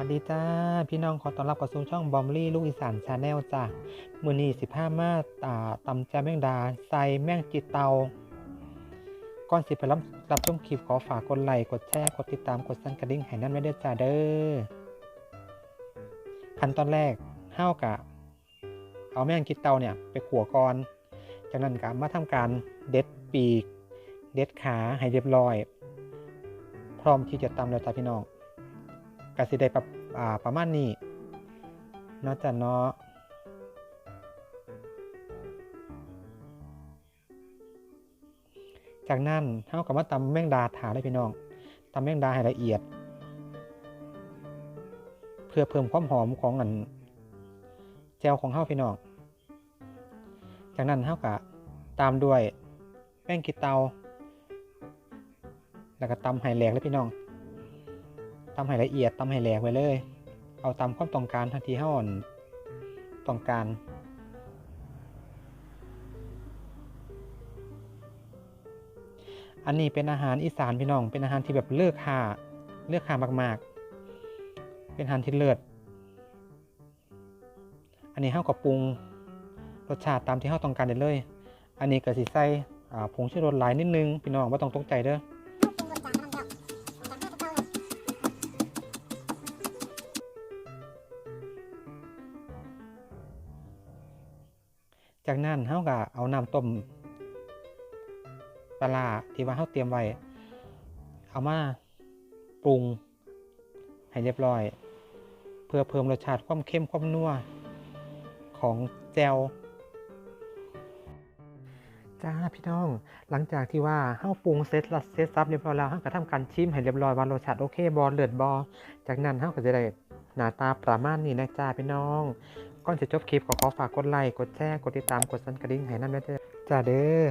ัสดีจ้า พี่น้องขอต้อนรับเข้าสู่ช่องบอมลี่ลูกอีสานชาแนลจ้ามือนี้สิบห้ามาตาตำแจาแมงดาใส่แมงจิตเตาก่อนสิไปรับรับชมคลิปขอฝากกดไลค์กดแชร์กดติดตามกดสั่นกระดิ่งให้นั่นไม่ได้อจ้าเด้อขั้นตอนแรกเฮ้าวกะ เอาแมงจิตเตาเนี่ยไปขัวก่อนจากนั้นก็มาทำการเด็ดปีก เด็ดขาให้เรียบร้อย พร้อมที่จะตำแล้วจ้าพี่น้อง กสิได้ประอ่าประมาณนี้นาะจ้ะเนาะจากนั้นเท่ากับว่าตำแมงดาถาเลยพี่น้องตำแมงดาให้ละเอียด เพื่อเพิ่มความหอมของอันแจวของเฮาพี่น้องจากนั้นเฮากับตามด้วยแป้งกีเตา แล้วก็ตำให้แหลกเลยพี่น้อง ตำให้ละเอียดตำให้แหลกไว้เลย เอาตามความต้องการทันทีเท่าอ่อนต้องการ อันนี้เป็นอาหารอีสานพี่น้อง เป็นอาหารที่แบบเลือกค่าเลือกค่ามาก ๆ เป็นอาหารที่เลิศอันนี้เท่ากับปรุงรสชาติตามที่เท่าต้องการได้เลย อันนี้ก็สิใส่อ่ผงชูรสหลายนิดนึงพี่น้องว่าต้องตกใจเด้อ จากนั้นเฮาก็เอาน้ำต้มปลาที่ว่าเฮาเตรียมไว้ เอามาปรุงให้เรียบร้อย เพื่อเพิ่มรสชาติความเข้มความนัวของแจวจ้าพี่น้อง หลังจากที่ว่าเฮาปรุงเสร็จแล้วเสร็จสับเรียบร้อยแล้วเฮาก็ทำการชิมให้เรียบร้อยว่ารสชาติโอเคบ่เลิศบ่จากนั้นเฮาก็จะได้หน้าตาประมาณนี้นะจ้าพี่น้อง ก่อนจะจบคลิปขอขอฝากกดไลค์กดแชร์กดติดตามกดสั่นกระดิ่งให้นั่นด้วยเด้จ้าเด้อ